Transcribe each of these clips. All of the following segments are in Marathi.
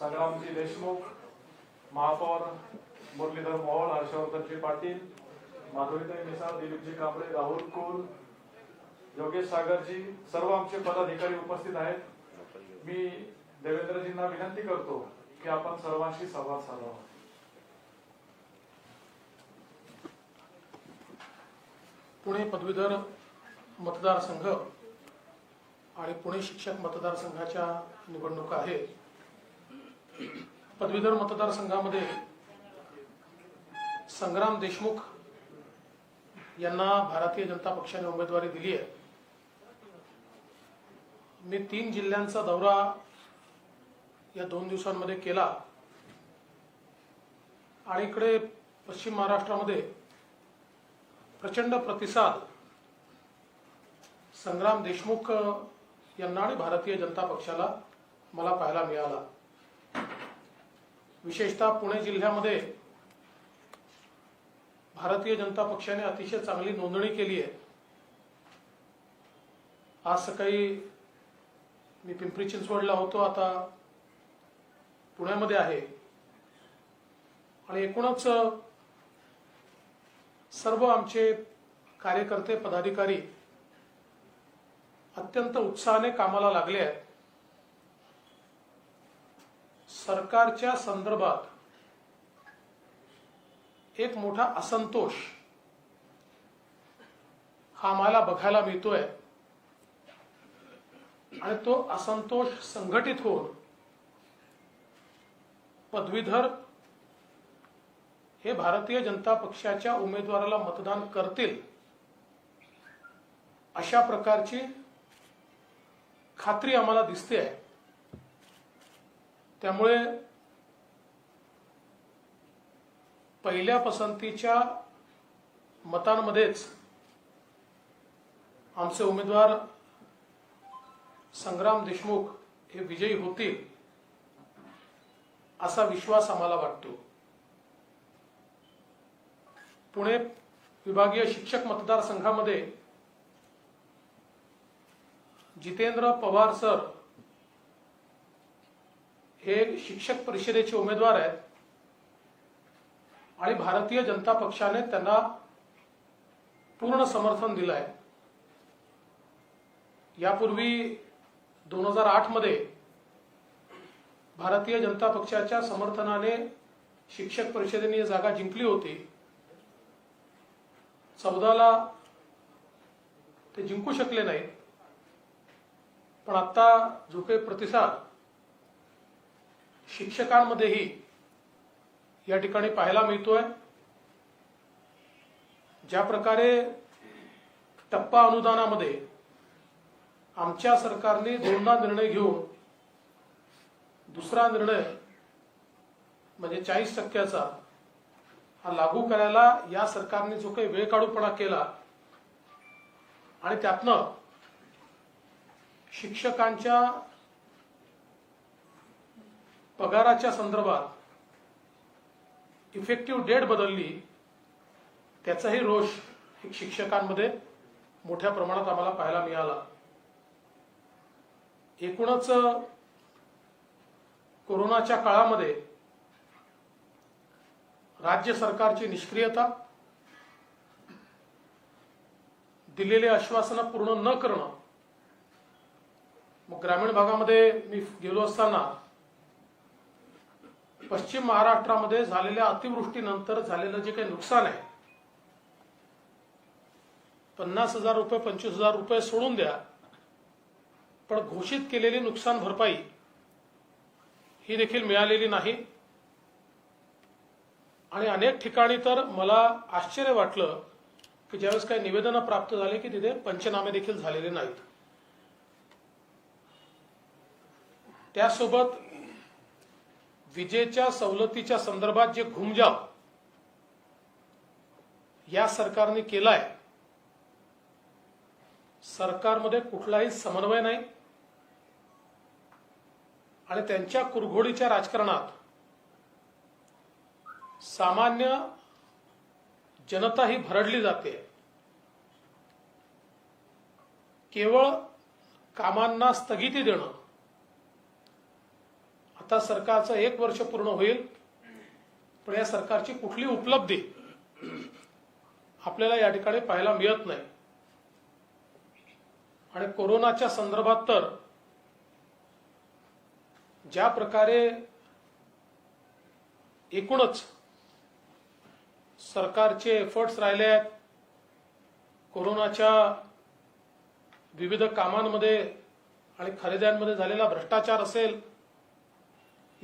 संग्रामजी देशमुख महापौर मुरलीधर मोहोळ हर्षवर्धनजी पाटील माधुरीताई मिसाळ दिलीपजी कांबळे राहुल कुल योगेश सागरजी सर्व आमचे पदाधिकारी उपस्थित आहेत. मी देवेंद्रजींना विनंती करतो की आपण सर्वांशी संवाद साधावा. पुणे पदवीधर मतदारसंघ आणि पुणे शिक्षक मतदारसंघाच्या निवडणुका आहेत. पदवीधर मतदारसंघामध्ये संग्राम देशमुख यांना भारतीय जनता पक्षाने उमेदवारी दिली आहे. मी तीन जिल्ह्यांचा दौरा या दोन दिवसांमध्ये केला. आणि इकडे पश्चिम महाराष्ट्रामध्ये प्रचंड प्रतिसाद संग्राम देशमुख यांना आणि भारतीय जनता पक्षाला मला पाहायला मिळाला. विशेषतः पुणे जिल्ह्यामध्ये भारतीय जनता पक्षाने अतिशय चांगली नोंदणी केली आहे. आज सकाळी मी पिंपरी चिंचवडला होतो आता पुण्यामध्ये आहे. आणि एकूणच सर्व आमचे कार्यकर्ते पदाधिकारी अत्यंत उत्साहाने कामाला लागले आहेत. सरकारच्या संदर्भात एक मोठा असंतोष हा आम्हाला बघायला मिळतोय. आणि तो असंतोष संघटित होऊन पदवीधर हे भारतीय जनता पक्षाच्या उमेदवाराला मतदान करतील अशा प्रकारची खात्री आम्हाला दिसते आहे त्यामुळे पहिल्या पसंतीच्या मतांमध्येच आमचे उमेदवार संग्राम देशमुख हे विजयी होतील असा विश्वास आम्हाला वाटतो. पुणे विभागीय शिक्षक मतदारसंघामध्ये जितेंद्र पवार सर हे शिक्षक परिषदेचे उमेदवार आहेत. आणि भारतीय जनता पक्षाने त्यांना पूर्ण समर्थन दिलं आहे यापूर्वी दोन हजार आठमध्ये भारतीय जनता पक्षाच्या समर्थनाने शिक्षक परिषदेने ही जागा जिंकली होती. चौदाला ते जिंकू शकले नाहीत. पण आता जो काही प्रतिसाद शिक्षकांमध्येही या ठिकाणी पाहायला मिळतोय. ज्या प्रकारे टप्पा अनुदानामध्ये आमच्या सरकारने दोनदा निर्णय घेऊन दुसरा निर्णय म्हणजे चाळीस टक्क्याचा हा लागू करायला या सरकारने जो काही वेळ काढूपणा केला आणि त्यातनं शिक्षकांच्या पगाराच्या संदर्भात इफेक्टिव्ह डेट बदलली त्याचाही रोष शिक्षकांमध्ये मोठ्या प्रमाणात आम्हाला पाहायला मिळाला. एकूणच कोरोनाच्या काळामध्ये राज्य सरकारची निष्क्रियता दिलेले आश्वासनं पूर्ण न करणं मग ग्रामीण भागामध्ये मी गेलो असताना पश्चिम महाराष्ट्रामध्ये झालेल्या अतिवृष्टीनंतर झालेलं जे काही नुकसान आहे पन्नास हजार रुपये पंचवीस हजार रुपये सोडून द्या पण घोषित केलेली नुकसान भरपाई ही देखील मिळालेली नाही. आणि अनेक ठिकाणी तर मला आश्चर्य वाटलं की ज्यावेळेस काही निवेदनं प्राप्त झाली की तिथे पंचनामे देखील झालेले नाहीत. त्यासोबत विजेच्या सवलतीच्या संदर्भात जे घुमजाव या सरकारने केलाय. सरकारमध्ये कुठलाही समन्वय नाही. आणि त्यांच्या कुरघोडीच्या राजकारणात सामान्य जनता ही भरडली जाते. केवळ कामांना स्थगिती देणं आता सरकारचं एक वर्ष पूर्ण होईल पण या सरकारची कुठली उपलब्धी आपल्याला या ठिकाणी पाहायला मिळत नाही. आणि कोरोनाच्या संदर्भात तर ज्या प्रकारे एकूणच सरकारचे एफर्ट्स राहिले आहेत कोरोनाच्या विविध कामांमध्ये आणि खरेद्यांमध्ये झालेला भ्रष्टाचार असेल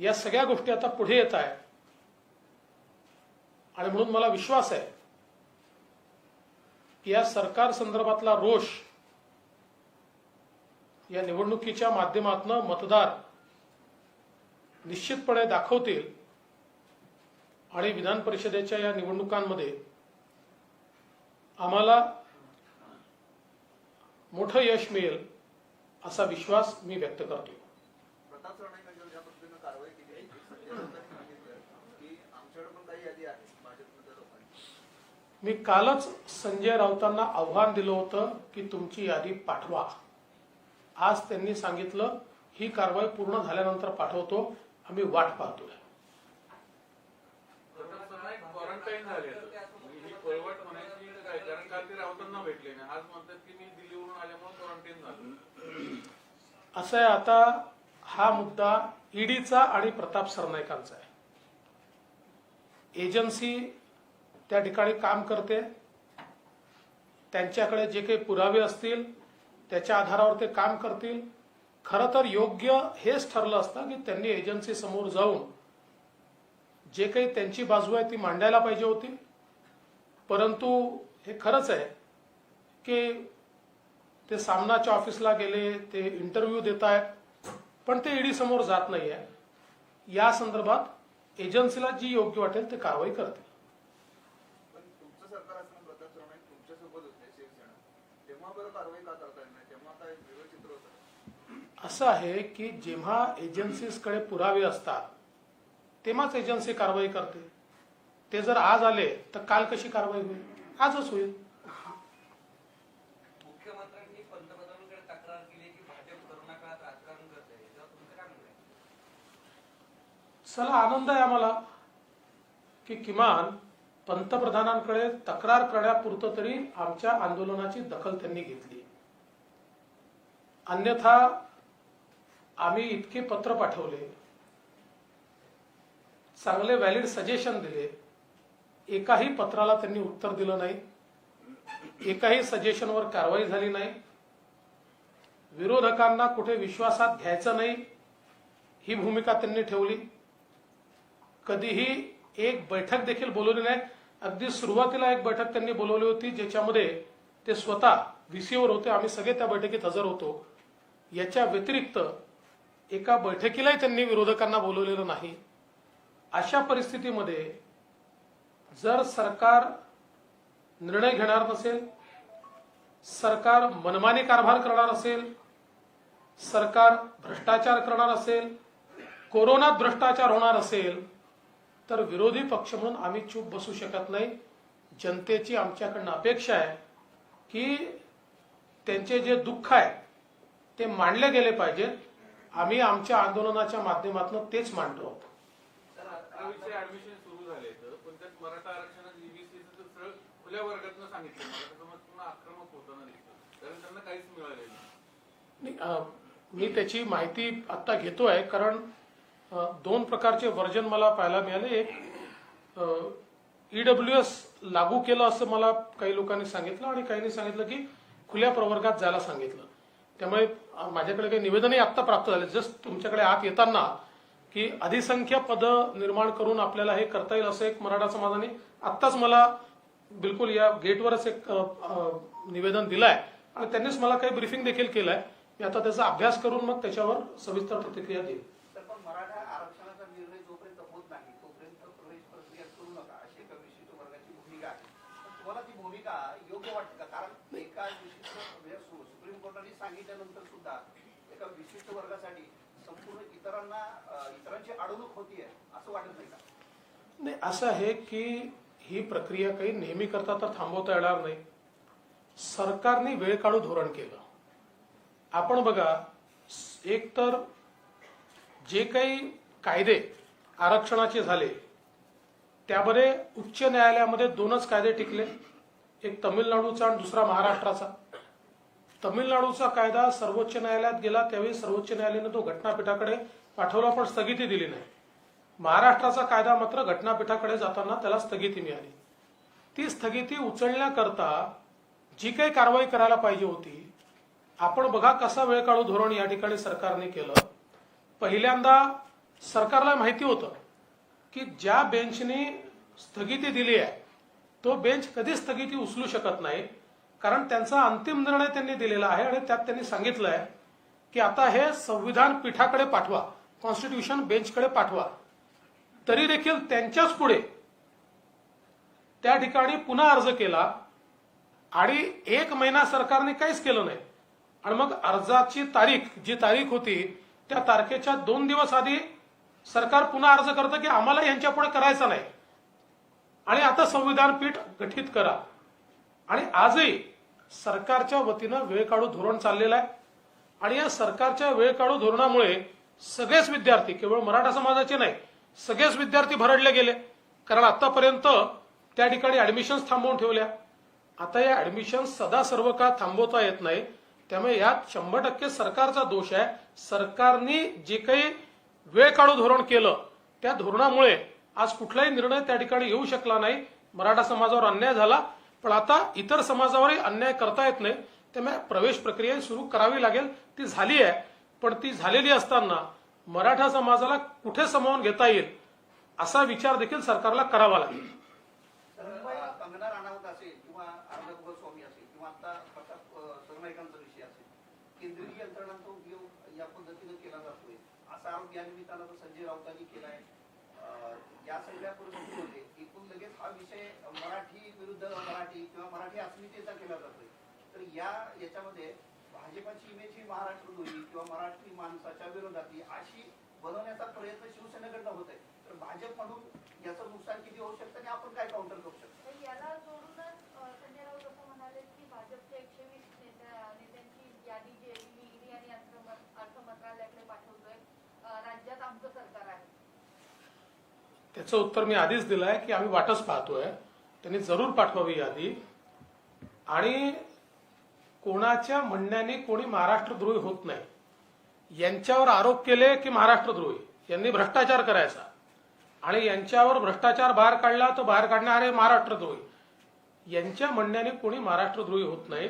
या सगळ्या गोष्टी आता पुढे येत आहेत. आणि म्हणून मला विश्वास आहे की या सरकार संदर्भातला रोष या निवडणुकीच्या माध्यमातून मतदार निश्चितपणे दाखवतील आणि विधान परिषदेच्या या निवडणुकांमध्ये आम्हाला मोठं यश मिळेल असा विश्वास मी व्यक्त करतो. मी कालच संजय राऊतांना आव्हान दिलं होतं की तुमची यादी पाठवा. आज त्यांनी सांगितलं ही कारवाई पूर्ण झाल्यानंतर पाठवतो आम्ही वाट पाहतोय. ही असं आहे आता हा मुद्दा ईडीचा आणि प्रताप सरनाईकांचा आहे. एजन्सी त्या ठिकाणी काम करते. त्यांच्याकडे जे काही पुरावे असतील त्याच्या आधारावर ते काम करतील. खरं तर योग्य हेच ठरलं असतं की त्यांनी एजन्सी समोर जाऊन जे काही त्यांची बाजू आहे ती मांडायला पाहिजे होती. परंतु हे खरंच आहे की ते सामनाच्या ऑफिसला गेले ते इंटरव्ह्यू देत आहेत पण ते ईडी समोर जात नाही आहे या संदर्भात एजन्सीला जी योग्य वाटेल ते कारवाई करते असं आहे की जेव्हा एजन्सीजकडे पुरावे असतात तेव्हाच एजन्सी कारवाई करते. ते जर आज आले तर काल कशी कारवाई होईल? आजच होईल मुख्यमंत्र्यांनी पंतप्रधानांकडे तक्रार केली की भाजप करोना काळात राजकारण करत आहे याच्यावर तुमचं काय म्हणणं आहे चला आनंद आहे आम्हाला की किमान पंतप्रधानांकडे तक्रार करण्यापुरतं तरी आमच्या आंदोलनाची दखल त्यांनी घेतली. अन्यथा आम्ही इतके पत्र पाठवले चांगले व्हॅलिड सजेशन दिले एकाही पत्राला त्यांनी उत्तर दिलं नाही एकाही सजेशनवर कारवाई झाली नाही विरोधकांना कुठे विश्वासात घ्यायचं नाही ही भूमिका त्यांनी ठेवली. कधीही एक बैठक देखील बोलवली नाही. अगदी सुरुवातीला एक बैठक त्यांनी बोलवली होती ज्याच्यामध्ये ते स्वतः व्हीसीवर होते. आम्ही सगळे त्या बैठकीत हजर होतो. याच्या व्यतिरिक्त एका बैठकीलाही त्यांनी विरोधकांना बोलवलेलं नाही. अशा परिस्थितीमध्ये जर सरकार निर्णय घेणार नसेल सरकार मनमानी कारभार करणार असेल सरकार भ्रष्टाचार करणार असेल कोरोनात भ्रष्टाचार होणार असेल तर विरोधी पक्ष म्हणून आम्ही चूप बसू शकत नाही. जनतेची आमच्याकडनं अपेक्षा आहे की त्यांचे जे दुःख आहे ते मांडले गेले पाहिजेत आम्ही आमच्या आंदोलनाच्या माध्यमातून तेच मांडतो. आहोत मी त्याची माहिती आता घेतोय कारण दोन प्रकारचे वर्जन मला पाहायला मिळाले. एक ईडब्ल्यू एस लागू केलं असं मला काही लोकांनी सांगितलं आणि काहींनी सांगितलं की खुल्या प्रवर्गात जायला सांगितलं. त्यामुळे माझ्याकडे काही निवेदनही आत्ता प्राप्त झाले. जस्ट तुमच्याकडे आत येताना की अधिसंख्य पद निर्माण करून आपल्याला हे करता येईल असं एक मराठा समाजाने आत्ताच मला बिलकुल या गेटवरच एक निवेदन दिलंय. आणि त्यांनीच मला काही ब्रीफिंग देखील केलंय. मी आता त्याचा अभ्यास करून मग त्याच्यावर सविस्तर प्रतिक्रिया देईल तर पण मराठा आरक्षणाचा निर्णय जोपर्यंत होत नाही तोपर्यंत प्रवेश प्रक्रिया करू नका अशी एका विशिष्ट वर्गाची भूमिका आहे पण तुम्हाला ती भूमिका योग्य वाटते का? कारण एका विशिष्ट म्हणजे सुप्रीम कोर्टाने सांगितल्यानंतर सुद्धा एका विशिष्ट वर्गासाठी संपूर्ण इतरांना इतरांची अडवणूक होतीये असं वाटत नाही का? नाही असं आहे की ही प्रक्रिया काही नेहमी करता तर थांबवता येणार नाही. सरकारने वेळ काढू धोरण केलं. आपण बघा एक तर जे काही कायदे आरक्षणाचे झाले त्यामध्ये उच्च न्यायालयामध्ये दोनच कायदे टिकले. एक तमिळनाडूचा आणि दुसरा महाराष्ट्राचा. तमिळनाडूचा कायदा सर्वोच्च न्यायालयात गेला त्यावेळी सर्वोच्च न्यायालयाने तो घटनापीठाकडे पाठवला पण स्थगिती दिली नाही. महाराष्ट्राचा कायदा मात्र घटनापीठाकडे जाताना त्याला स्थगिती मिळाली. ती स्थगिती उचलण्याकरता जी काही कारवाई करायला पाहिजे होती आपण बघा कसा वेळ काढू धोरण या ठिकाणी सरकारने केलं. पहिल्यांदा सरकारला माहिती होतं की ज्या बेंचने स्थगिती दिली आहे तो बेंच कधी स्थगिती उचलू शकत नाही कारण त्यांचा अंतिम निर्णय त्यांनी दिलेला आहे आणि त्यात त्यांनी सांगितलं आहे की आता हे संविधान पीठाकडे पाठवा कॉन्स्टिट्यूशन बेंचकडे पाठवा. तरी देखील त्यांच्याच पुढे त्या ठिकाणी पुन्हा अर्ज केला आणि एक महिना सरकारने काहीच केलं नाही. आणि मग अर्जाची तारीख जी तारीख होती त्या तारखेच्या दोन दिवस आधी सरकार पुन्हा अर्ज करतं की आम्हाला यांच्या पुढे करायचं नाही. आणि आता संविधान पीठ गठीत करा. आणि आजही सरकारच्या वतीनं वेळ काढू धोरण चाललेलं आहे. आणि या सरकारच्या वेळ काढू धोरणामुळे सगळेच विद्यार्थी केवळ मराठा समाजाचे नाही सगळेच विद्यार्थी भरडले गेले. कारण आतापर्यंत त्या ठिकाणी ऍडमिशन्स थांबवून ठेवल्या. आता या ऍडमिशन सदा सर्व काळ थांबवता येत नाही. त्यामुळे यात शंभर टक्के सरकारचा दोष आहे. सरकारने जे काही वेळ काढू धोरण केलं त्या धोरणामुळे आज कुठलाही निर्णय त्या ठिकाणी येऊ शकला नाही. मराठा समाजावर अन्याय झाला पण आता इतर समाजावरही अन्याय करता येत नाही. त्यामुळे प्रवेश प्रक्रिया सुरू करावी लागेल. ती झाली आहे पण ती झालेली असताना मराठा समाजाला कुठे समावून घेता येईल असा विचार देखील सरकारला करावा लागेल. केंद्रीय यंत्रणांचा उपयोग या पद्धतीने केला जातोय असा आरोप या निमित्तानं संजय राऊतांनी केला आहे या सगळ्या परिस्थितीमध्ये एकूण लगेच हा विषय मराठी विरुद्ध मराठी किंवा मराठी अस्मितेचा केला जातोय. तर या याच्यामध्ये भाजपाची इमेज ही महाराष्ट्र द्रोही किंवा मराठी माणसाच्या विरोधातली अशी बनवण्याचा प्रयत्न शिवसेनेकडनं होत आहे तर भाजप म्हणून याचं नुकसान किती होऊ शकतं आणि आपण काय काउंटर करू शकतो? तर याला जोडूनच संजय राऊत असं म्हणाले की भाजपच्या एकशे वीस नेत्या नेत्यांची यादी जी आहे ईडी आणि अर्थ अर्थ मंत्रालयाकडे पाठवतोय राज्यात आमचं सरकार आहे. त्याचं उत्तर मी आधीच दिलं आहे की आम्ही वाटच पाहतोय. त्यांनी जरूर पाठवावी यादी. आणि कोणाच्या म्हणण्याने कोणी महाराष्ट्रद्रोही होत नाही. यांच्यावर आरोप केले की महाराष्ट्रद्रोही. यांनी भ्रष्टाचार करायचा. आणि यांच्यावर भ्रष्टाचार बाहेर काढला तर बाहेर काढणारे महाराष्ट्रद्रोही. यांच्या म्हणण्याने कोणी महाराष्ट्रद्रोही होत नाही.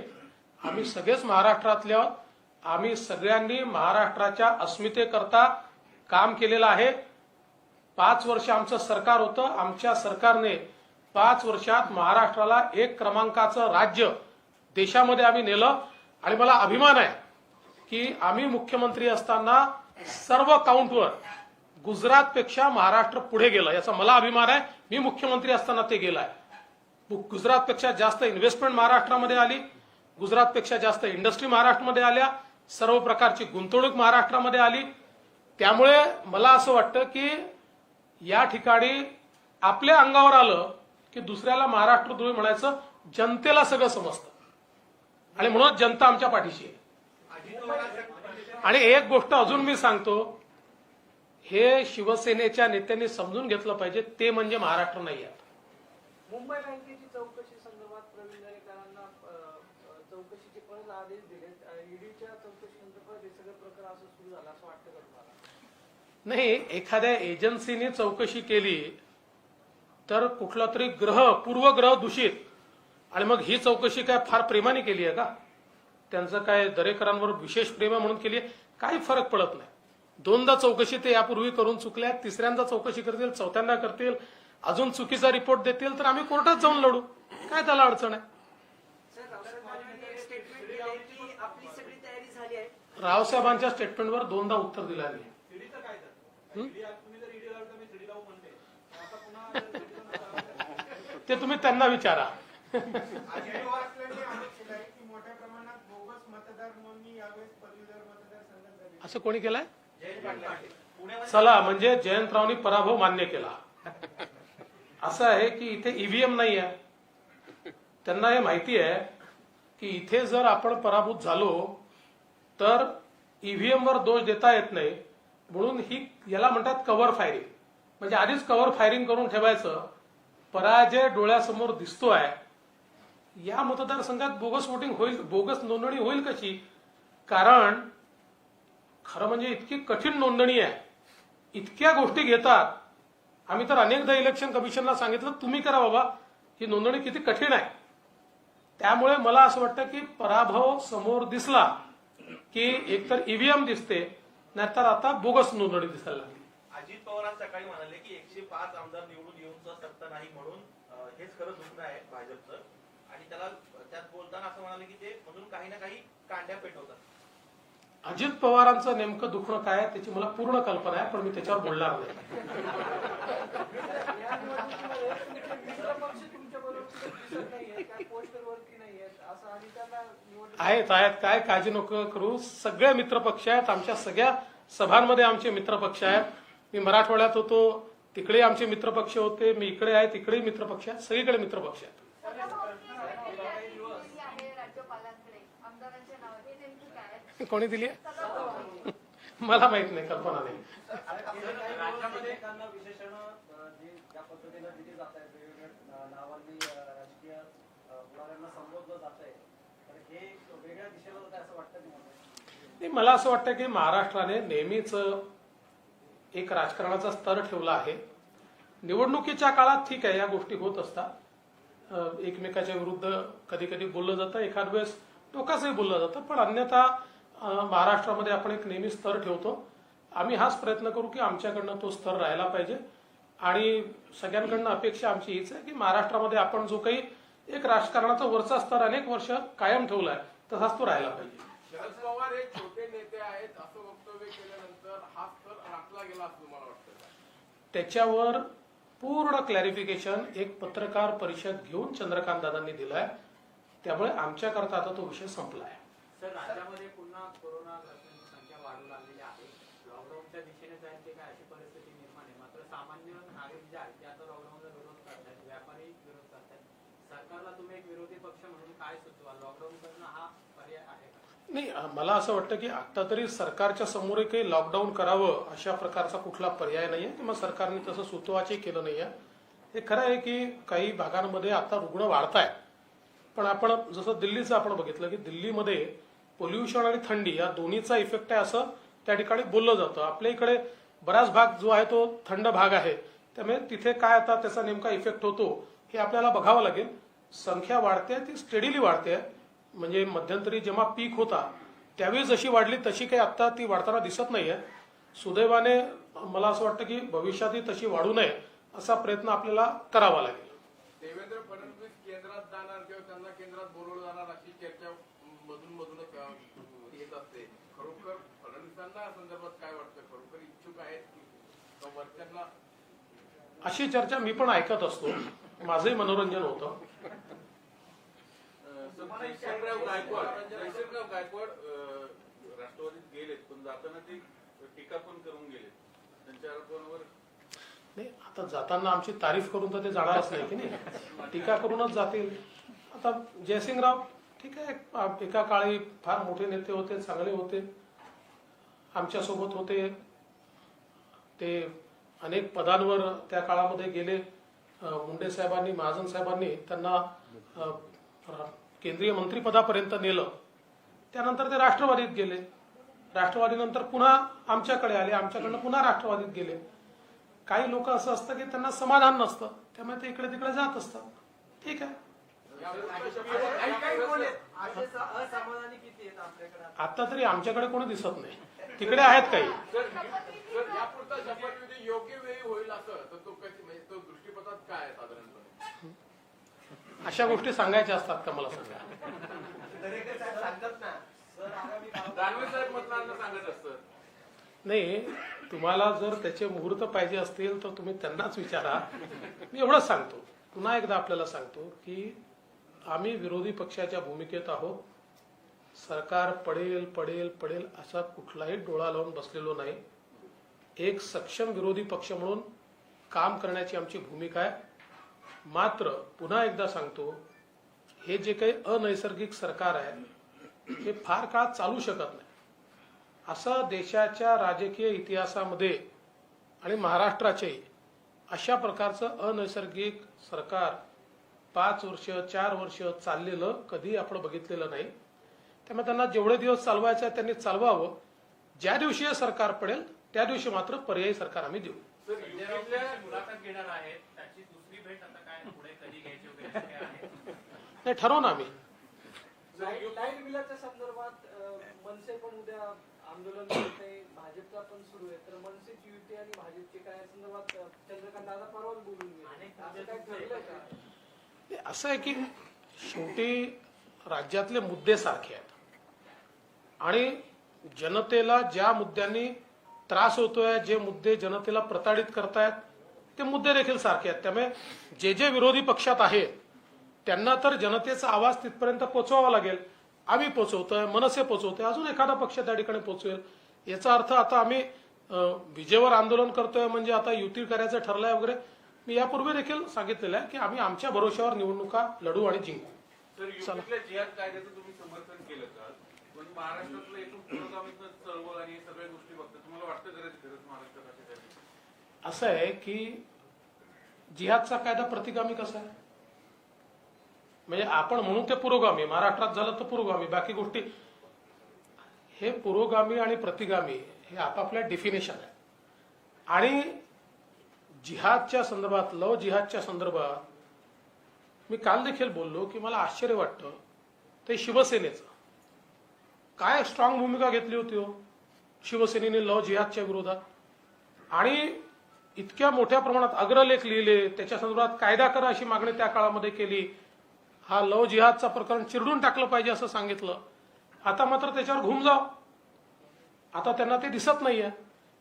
आम्ही सगळेच महाराष्ट्रातले आहोत. आम्ही सगळ्यांनी महाराष्ट्राच्या अस्मितेकरता काम केलेलं आहे. पाच वर्ष आमचं सरकार होतं. आमच्या सरकारने पाच वर्षात महाराष्ट्राला एक क्रमांकाचं राज्य देशामध्ये आम्ही नेलं. आणि मला अभिमान आहे की आम्ही मुख्यमंत्री असताना सर्व काउंटवर गुजरातपेक्षा महाराष्ट्र पुढे गेलं याचा मला अभिमान आहे. मी मुख्यमंत्री असताना ते गेलाय. गुजरातपेक्षा जास्त इन्व्हेस्टमेंट महाराष्ट्रामध्ये आली. गुजरातपेक्षा जास्त इंडस्ट्री महाराष्ट्रामध्ये आल्या. सर्व प्रकारची गुंतवणूक महाराष्ट्रामध्ये आली. त्यामुळे मला असं वाटतं की या ठिकाणी आपल्या अंगावर आलं की दुसऱ्याला महाराष्ट्र महाराष्ट्रद्रोही म्हणायचं जनतेला सगळं समजतं. आणि म्हणून जनता आमच्या पाठीशी आहे. आणि एक गोष्ट अजून मी सांगतो हे शिवसेनेच्या नेत्यांनी समजून घेतलं पाहिजे ते म्हणजे महाराष्ट्र नाही आहे. मुंबई बँकेची चौकशी संदर्भात प्रवीण दरेकरांना चौकशीचे परत आदेश दिले ईडीच्या चौकशी संदर्भात हे सगळं प्रकार असं सुरू झालं असं वाटतं नाही एखाद्या एजन्सीने चौकशी केली तर कुठला तरी ग्रह पूर्वग्रह दूषित. आणि मग ही चौकशी काय फार प्रेमाने केली आहे का? त्यांचं काय दरेकरांवर विशेष प्रेम म्हणून केली आहे? काही फरक पडत नाही. दोनदा चौकशी ते यापूर्वी करून चुकल्या तिसऱ्यांदा चौकशी करतील चौथ्यांदा करतील अजून चुकीचा रिपोर्ट देतील तर आम्ही कोर्टात जाऊन लढू. काय त्याला अडचण आहे? रावसाहेबांच्या स्टेटमेंटवर दोनदा उत्तर दिलं ते तुम्ही त्यांना विचारा. असं कोणी केलंय? चला म्हणजे जयंतरावनी पराभव मान्य केला. असं आहे की इथे ईव्हीएम नाही आहे. त्यांना हे माहिती आहे की इथे जर आपण पराभूत झालो तर ईव्हीएम वर दोष देता येत नाही. म्हणून ही याला म्हणतात कव्हर फायरिंग म्हणजे आधीच कव्हर फायरिंग करून ठेवायचं. पराजय डोळ्यासमोर दिसतोय. या मतदारसंघात बोगस वोटिंग होईल बोगस नोंदणी होईल कशी? कारण खरं म्हणजे इतकी कठीण नोंदणी आहे. इतक्या गोष्टी घेतात. आम्ही तर अनेकदा इलेक्शन कमिशनला सांगितलं तुम्ही करा बाबा. ही नोंदणी किती कठीण आहे. त्यामुळे मला असं वाटतं की पराभव समोर दिसला की एकतर ईव्हीएम दिसते नाहीतर आता बोगस नोंदणी दिसायला लागली. अजित पवार आज सकाळी म्हणाले की एकशे पाच आमदार निवडून येऊनचा सत्ता नाही म्हणून हेच खरं दुखणं आहे भाजपचं. आणि त्याला त्यात बोलताना असं म्हणाले की ते म्हणून काही ना काही कांड्या पेटवतात. अजित पवारांचं नेमकं दुखणं काय आहे त्याची मला पूर्ण कल्पना आहे पण मी त्याच्यावर बोलणार नाही. आहेत आहेत. काय काळजी नको करू. सगळे मित्रपक्ष आहेत. आमच्या सगळ्या सभांमध्ये आमचे मित्रपक्ष आहेत. मी मराठवाड्यात होतो. तिकडे आमचे मित्रपक्ष होते. मी इकडे आहे. तिकडेही मित्रपक्ष आहेत. सगळीकडे मित्रपक्ष आहेत. आहे हे आहे? कोणी दिली आहे? मला माहीत नाही. कल्पना नाही. राज्यामध्ये त्यांना विशेषण अ, जे ज्या पद्धतीनं दिली जात आहे वेगवेगळ्या अ, नावांनी अ, राजकीय अ, पुढाऱ्यांना संबोधलं जात आहे तर हे एक वेगळ्या दिशेला जात आहे असं वाटतं तुम्हाला नाही मला असं वाटतं की महाराष्ट्राने नेहमीच एक राजकारणाचा स्तर ठेवला आहे. निवडणुकीच्या काळात ठीक आहे या गोष्टी होत असतात. एकमेकाच्या विरुद्ध कधी कधी बोललं जातं एखाद वेळेस टोकाचंही बोललं जातं पण अन्यथा महाराष्ट्रामध्ये आपण एक नेहमी स्तर ठेवतो. आम्ही हाच प्रयत्न करू की आमच्याकडनं तो स्तर राहायला पाहिजे. आणि सगळ्यांकडनं अपेक्षा आमची हीच आहे की महाराष्ट्रामध्ये आपण जो काही एक राजकारणाचा वरचा स्तर अनेक वर्ष कायम ठेवला आहे तसाच तो राहायला पाहिजे शरद पवार हे छोटे नेते आहेत असं वक्तव्य केल्यानंतर हा स्तर गेला असं तुम्हाला वाटतं त्याच्यावर पूर्ण क्लॅरिफिकेशन एक पत्रकार परिषद घेऊन चंद्रकांत दादांनी दिलाय. त्यामुळे आमच्याकरता आता तो विषय संपला आहे सर राज्यामध्ये पुन्हा कोरोना संख्या वाढू लागलेली आहे. लॉकडाऊनच्या दिशेने जाईल ते काय अशी परिस्थिती निर्माण आहे? मात्र सामान्य नागरिक जे आहेत ते आता लॉकडाऊनला विरोध करतात व्यापारी विरोध करतात सरकारला तुम्ही एक विरोधी पक्ष म्हणून काय सुचवा? लॉकडाऊन करणं हा नाही मला असं वाटतं की आता तरी सरकारच्या समोर काही लॉकडाऊन करावं अशा प्रकारचा कुठला पर्याय नाहीये किंवा सरकारने तसं सुतवाचही केलं नाहीये. हे खरं आहे की काही भागांमध्ये आता रुग्ण वाढत आहेत पण आपण जसं दिल्लीचं आपण बघितलं की दिल्लीमध्ये पोल्युशन आणि थंडी या दोन्हीचा इफेक्ट आहे असं त्या ठिकाणी बोललं जातं. आपल्या इकडे बराच भाग जो आहे तो थंड भाग आहे. त्यामुळे तिथे काय आता त्याचा नेमका इफेक्ट होतो हे आपल्याला बघावं लागेल. संख्या वाढते ती स्टेडीली वाढते. म्हणजे मध्यंतरी जेव्हा पीक होता त्यावेळी जशी वाढली तशी काही आता ती वाढताना दिसत नाहीये. सुदैवाने मला असं वाटतं की भविष्यातही तशी वाढू नये असा प्रयत्न आपल्याला करावा लागेल. देवेंद्र फडणवीस केंद्रात जाणार किंवा त्यांना केंद्रात बोलवलं जाणार अशी चर्चा मधून मधूनच अ, येत असते. खरोखर फडणवीसांना या संदर्भात काय वाटतं? खरोखर इच्छुक आहेत वरच्यांना? अशी चर्चा मी पण ऐकत असतो. माझंही मनोरंजन होतं. जयशंकरराव गायकवाड जयशंकरराव गायकवाड राष्ट्रवादीत गेलेत पण जाताना ते टीका पण करून गेलेत. त्यांच्या आरोपांवर नाही आता जाताना आमची तारीफ करून तर ते जाणारच नाही की नाही? टीका करूनच जातील. आता जयसिंगराव ठीक आहे एका काळी फार मोठे नेते होते चांगले होते. आमच्यासोबत होते. ते अनेक पदांवर त्या काळामध्ये गेले. मुंडे साहेबांनी महाजन साहेबांनी त्यांना केंद्रीय मंत्रिपदापर्यंत नेलं. त्यानंतर ते राष्ट्रवादीत गेले. राष्ट्रवादीनंतर पुन्हा आमच्याकडे आले. आमच्याकडनं पुन्हा राष्ट्रवादीत गेले. काही लोक असं असतं की त्यांना समाधान नसतं. त्यामुळे ते इकडे तिकडे जात असतात. ठीक आहे. आता तरी आमच्याकडे कोणी दिसत नाही. तिकडे आहेत काही. योग्य वेळी होईल असं तो म्हणजे दृष्टीपथात काय साधारण? अशा गोष्टी सांगायच्या असतात का मला सांगा नाही तुम्हाला जर त्याचे मुहूर्त पाहिजे असतील तर तुम्ही त्यांनाच विचारा. मी एवढंच सांगतो. पुन्हा एकदा आपल्याला सांगतो की आम्ही विरोधी पक्षाच्या भूमिकेत आहोत. सरकार पडेल पडेल पडेल असा कुठलाही डोळा लावून बसलेलो नाही. एक सक्षम विरोधी पक्ष म्हणून काम करण्याची आमची भूमिका आहे. मात्र पुन्हा एकदा सांगतो हे जे काही अनैसर्गिक सरकार आहे हे फार काळ चालू शकत नाही. असं देशाच्या राजकीय इतिहासामध्ये आणि महाराष्ट्राचे अशा प्रकारचं अनैसर्गिक सरकार पाच वर्ष चार वर्ष चाललेलं कधी आपण बघितलेलं नाही. त्यामुळे त्यांना जेवढे दिवस चालवायचं आहे त्यांनी चालवावं. ज्या दिवशी हे सरकार पडेल त्या दिवशी मात्र पर्यायी सरकार आम्ही देऊ. मुलाखत घेणार आहेत त्याची दुसरी भेट आता नाही ठरवून आम्ही. लाइट लाइट बिलाच्या संदर्भात मनसे पण उद्या आंदोलन करत आहे भाजपचा पण सुरू आहे. तर मनसेची युती आणि भाजपची काय संदर्भात चंद्रकांत दादा परवाच बोलून गेले असं काय ठरलंय का? असं आहे की शेवटी राज्यातले मुद्दे सारखे आहेत. आणि जनतेला ज्या मुद्द्यांनी त्रास होतोय जे मुद्दे जनतेला प्रताडित करतायत ते मुद्दे देखील सारखे आहेत. त्यामुळे जे जे विरोधी पक्षात आहेत त्यांना तर जनतेचा आवाज तिथपर्यंत पोचवावा लागेल. आम्ही पोचवतोय मनसे पोचवतोय अजून एखादा पक्ष त्या ठिकाणी पोचवेल. याचा अर्थ आता आम्ही विजेवर आंदोलन करतोय म्हणजे आता युती करायचं ठरलंय वगैरे मी यापूर्वी देखील सांगितलेलं आहे की आम्ही आमच्या भरोश्यावर निवडणुका लढू आणि जिंकू. असं आहे की जिहादचा कायदा प्रतिगामी कसा आहे? म्हणजे आपण म्हणून ते पुरोगामी महाराष्ट्रात झालं तर पुरोगामी बाकी गोष्टी. हे पुरोगामी आणि प्रतिगामी हे आपापल्या डेफिनेशन आहे. आणि जिहादच्या संदर्भात लव जिहादच्या संदर्भात मी काल देखील बोललो की मला आश्चर्य वाटतं ते शिवसेनेचं. काय स्ट्रॉंग भूमिका घेतली होती हो? शिवसेनेने लव जिहादच्या विरोधात. आणि इतक्या मोठ्या प्रमाणात अग्रलेख लिहिले त्याच्या संदर्भात कायदा करा अशी मागणी त्या काळामध्ये केली. हा लव जिहादचा प्रकरण चिरडून टाकलं पाहिजे असं सांगितलं. आता मात्र त्याच्यावर घुम जाव. आता त्यांना ते दिसत नाहीये.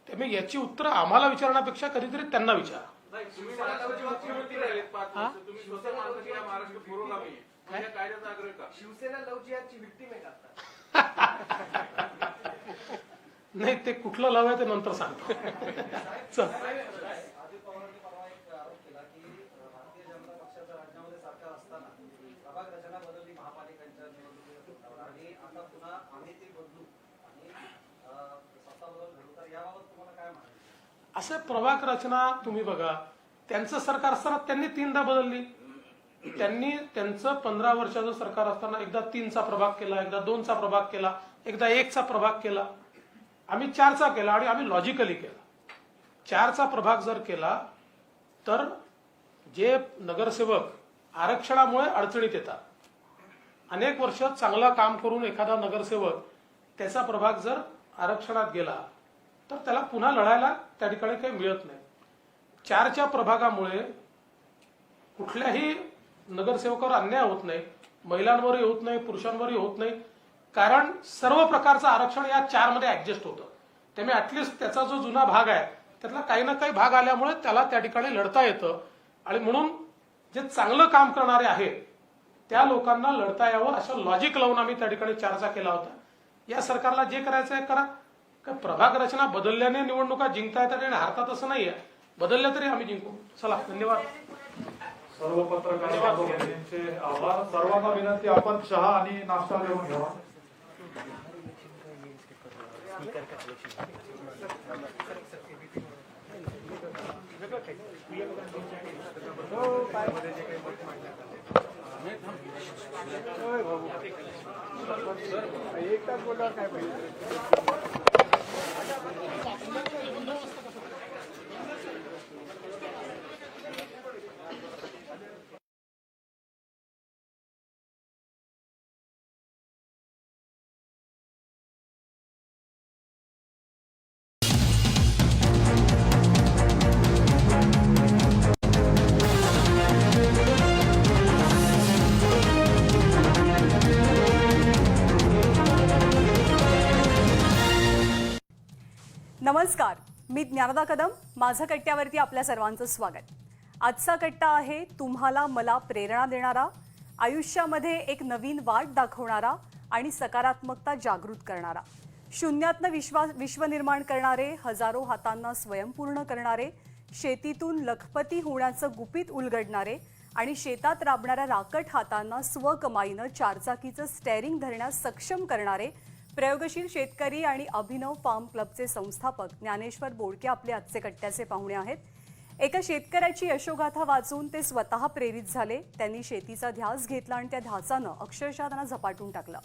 त्यामुळे याची उत्तरं आम्हाला विचारण्यापेक्षा कधीतरी त्यांना विचारा. नाही ते कुठलं लव आहे ते नंतर सांगतो चल अजित पवारांनी परवा एक आरोप केला की अं, भारतीय जनता पक्षाचं राज्यामध्ये सरकार असताना प्रभाग रचना बदलली महापालिकांच्या निवडणुकीच्या तोंडावर आणि आता पुन्हा आम्ही ती बदलू आणि अं, सत्ता बदल घडू तर याबाबत तुम्हाला काय म्हणायचं असे प्रभाग रचना तुम्ही बघा. त्यांचं सरकार असताना त्यांनी तीनदा बदलली. त्यांनी त्यांचं पंधरा वर्षाचं सरकार असताना एकदा तीनचा प्रभाग केला एकदा दोनचा प्रभाग केला एकदा एकचा प्रभाग केला. आम्ही चारचा केला आणि आम्ही लॉजिकली केला. चारचा प्रभाग जर केला तर जे नगरसेवक आरक्षणामुळे अडचणीत येतात. अनेक वर्ष चांगलं काम करून एखादा नगरसेवक त्याचा प्रभाग जर आरक्षणात गेला तर त्याला पुन्हा लढायला त्या ठिकाणी काही मिळत नाही. चारच्या प्रभागामुळे कुठल्याही नगरसेवकावर अन्याय होत नाही महिलांवरही होत नाही पुरुषांवरही होत नाही. कारण सर्व प्रकारचं आरक्षण या चारमध्ये ऍडजस्ट होतं. त्यामुळे ऍटलिस्ट त्याचा जो जुना भाग आहे त्यातला काही ना काही भाग आल्यामुळे त्याला त्या ठिकाणी लढता येतं. आणि म्हणून जे चांगलं काम करणारे आहेत त्या लोकांना लढता यावं असं लॉजिक लावून आम्ही त्या ठिकाणी चर्चा केला होता. या सरकारला जे करायचं आहे करा. का प्रभाग रचना बदलल्याने निवडणुका जिंकता येतात आणि हारतात असं नाहीये. बदलल्या तरी आम्ही जिंकू. चला धन्यवाद. सर्व पत्रकार आभार. सर्वांना विनंती आपण चहा आणि नाश्ता घेऊन घ्यावा Спасибо. नमस्कार. मी ज्ञानदा कदम माझं कट्ट्यावरती आपल्या सर्वांचं स्वागत. आजचा कट्टा आहे तुम्हाला मला प्रेरणा देणारा आयुष्यामध्ये एक नवीन वाट दाखवणारा आणि सकारात्मकता जागृत करणारा. शून्यातनं विश्वा विश्व निर्माण करणारे हजारो हातांना स्वयंपूर्ण करणारे शेतीतून लखपती होण्याचं गुपित उलगडणारे आणि शेतात राबणाऱ्या राकट हातांना स्वकमाईनं चारचाकीचं स्टेअरिंग धरण्यास सक्षम करणारे प्रयोगशील शेतकरी आणि अभिनव फार्म क्लबचे संस्थापक ज्ञानेश्वर बोडके आपले आजचे कट्ट्याचे पाहुणे आहेत. एका शेतकऱ्याची यशोगाथा वाचून ते स्वतः प्रेरित झाले. त्यांनी शेतीचा ध्यास घेतला आणि त्या ध्यासानं अक्षरशः त्यांना झपाटून टाकलं.